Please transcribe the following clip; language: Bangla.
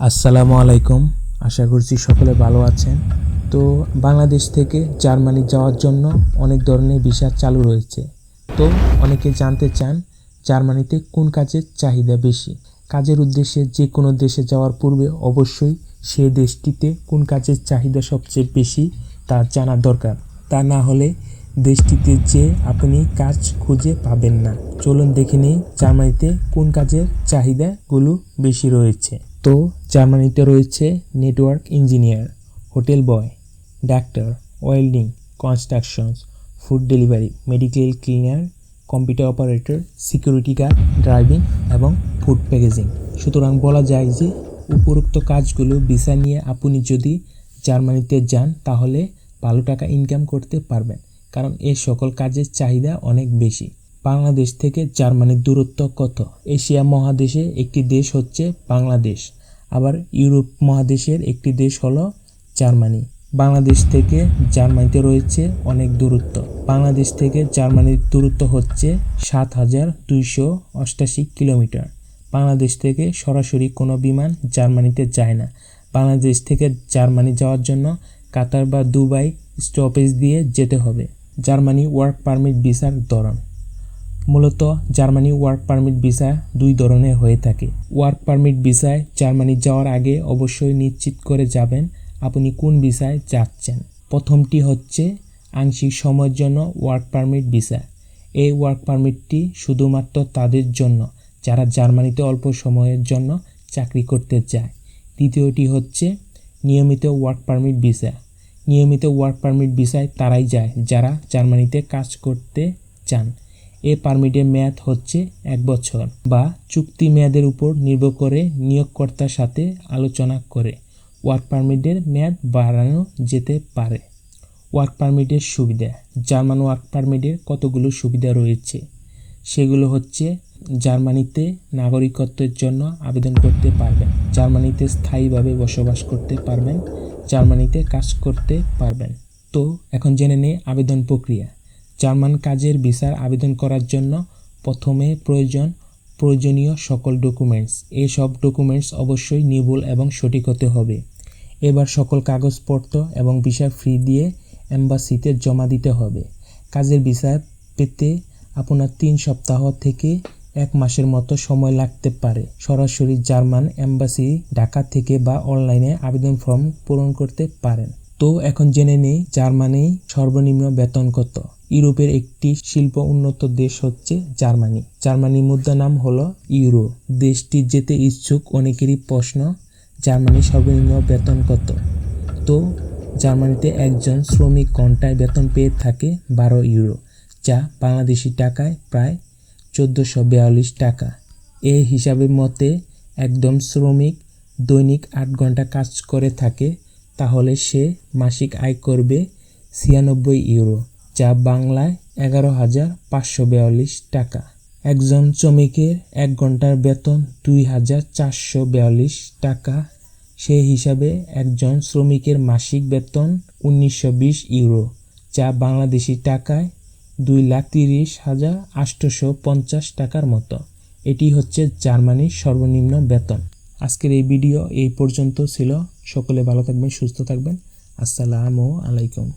আসসালামু আলাইকুম। আশা করছি সকলে ভালো আছেন। তো বাংলাদেশ থেকে জার্মানি যাওয়ার জন্য অনেক ধরনের ভিসা চালু রয়েছে। তো অনেকে জানতে চান জার্মানিতে কোন কাজের চাহিদা বেশি? কাজের উদ্দেশ্যে যে কোনো দেশে যাওয়ার পূর্বে অবশ্যই সে দেশটিতে কোন কাজের চাহিদা সবচেয়ে বেশি তা জানা দরকার। তা না হলে দেশটিতে যে আপনি কাজ খুঁজে পাবেন না। চলুন দেখে নিই জার্মানিতে কোন কাজের চাহিদাগুলো বেশি রয়েছে। তো জার্মানিতে রয়েছে network engineer, hotel boy, doctor, welding, constructions, food delivery medical cleaner, computer operator, security guard, driving এবং ফুড প্যাকেজিং। সুতরাং বলা যায় যে উপরোক্ত কাজগুলো ভিসা নিয়ে আপনি যদি জার্মানিতে যান, তাহলে ভালো টাকা ইনকাম করতে পারবেন, কারণ এই সকল কাজের চাহিদা অনেক বেশি। বাংলাদেশ থেকে জার্মানির দূরত্ব কত? এশিয়া মহাদেশে একটি দেশ হচ্ছে বাংলাদেশ। আবার ইউরোপ মহাদেশের একটি দেশ হলো জার্মানি। বাংলাদেশ থেকে জার্মানিতে রয়েছে অনেক দূরত্ব। বাংলাদেশ থেকে জার্মানির দূরত্ব হচ্ছে সাত হাজার দুইশো অষ্টাশি কিলোমিটার। বাংলাদেশ থেকে সরাসরি কোনো বিমান জার্মানিতে যায় না। বাংলাদেশ থেকে জার্মানি যাওয়ার জন্য কাতার বা দুবাই স্টপেজ দিয়ে যেতে হবে। জার্মানি ওয়ার্ক পারমিট ভিসার ধরন। মূলত জার্মানি ওয়ার্ক পারমিট ভিসা দুই ধরনের হয়ে থাকে। ওয়ার্ক পারমিট ভিসায় জার্মানি যাওয়ার আগে অবশ্যই নিশ্চিত করে যাবেন আপনি কোন ভিসায় যাচ্ছেন। প্রথমটি হচ্ছে আংশিক সময়ের জন্য ওয়ার্ক পারমিট ভিসা। এই ওয়ার্ক পারমিটটি শুধুমাত্র তাদের জন্য, যারা জার্মানিতে অল্প সময়ের জন্য চাকরি করতে চায়। দ্বিতীয়টি হচ্ছে নিয়মিত ওয়ার্ক পারমিট ভিসা। নিয়মিত ওয়ার্ক পারমিট ভিসায় তারাই যায় যারা জার্মানিতে কাজ করতে চান। এ পারমিটের মেয়াদ হচ্ছে এক বছর বা চুক্তি মেয়াদের উপর নির্ভর করে নিয়োগকর্তার সাথে আলোচনা করে। ওয়ার্ক পারমিটের মেয়াদ বাড়ানো যেতে পারে। ওয়ার্ক পারমিটের সুবিধা, জার্মান ওয়ার্ক পারমিটের কতগুলো সুবিধা রয়েছে? সেগুলো হচ্ছে, জার্মানিতে নাগরিকত্বের জন্য আবেদন করতে পারবেন, জার্মানিতে স্থায়ীভাবে বসবাস করতে পারবেন, জার্মানিতে কাজ করতে পারবেন। তো, এখন জেনে নেই আবেদন প্রক্রিয়া। জার্মান কাজের ভিসার আবেদন করার জন্য প্রথমে প্রয়োজন প্রয়োজনীয় সকল ডকুমেন্টস। এই সব ডকুমেন্টস অবশ্যই নির্ভুল এবং সঠিক হতে হবে। এবার সকল কাগজপত্র এবং ভিসা ফ্রি দিয়ে এম্বাসিতে জমা দিতে হবে। কাজের ভিসা পেতে আপনার তিন সপ্তাহ থেকে এক মাসের মতো সময় লাগতে পারে। সরাসরি জার্মান এম্বাসি, ঢাকা থেকে বা অনলাইনে আবেদন ফর্ম পূরণ করতে পারেন। তো এখন জেনে নেই জার্মানি সর্বনিম্ন বেতন কত। ইউরোপের একটি শিল্প উন্নত দেশ হচ্ছে জার্মানি। জার্মানির মুদ্রা নাম হলো ইউরো। দেশটি যেতে ইচ্ছুক অনেকেরই প্রশ্ন জার্মানির সর্বনিম্ন বেতন কত? তো, জার্মানিতে একজন শ্রমিক ঘন্টায় বেতন পেয়ে থাকে বারো ইউরো, যা বাংলাদেশি টাকায় প্রায় চোদ্দোশো বিয়াল্লিশ টাকা। এই হিসাবের মতে, একদম শ্রমিক দৈনিক আট ঘণ্টা কাজ করে থাকে, তাহলে সে মাসিক আয় করবে ছিয়ানব্বই ইউরো। যা বাংলায় এগারো হাজার পাঁচশো বিয়াল্লিশ টাকা। একজন শ্রমিকের এক ঘণ্টার বেতন দুই হাজার চারশো বিয়াল্লিশ টাকা। সেই হিসাবে একজন শ্রমিকের মাসিক বেতন উনিশশো বিশ ইউরো, যা বাংলাদেশি টাকায় দুই লাখ তিরিশ হাজার আটশোশো পঞ্চাশ টাকার মতো। এটি হচ্ছে জার্মানির সর্বনিম্ন বেতন। আজকের এই ভিডিও এই পর্যন্ত ছিল। সকলে ভালো থাকবেন, সুস্থ থাকবেন। আসসালামু আলাইকুম।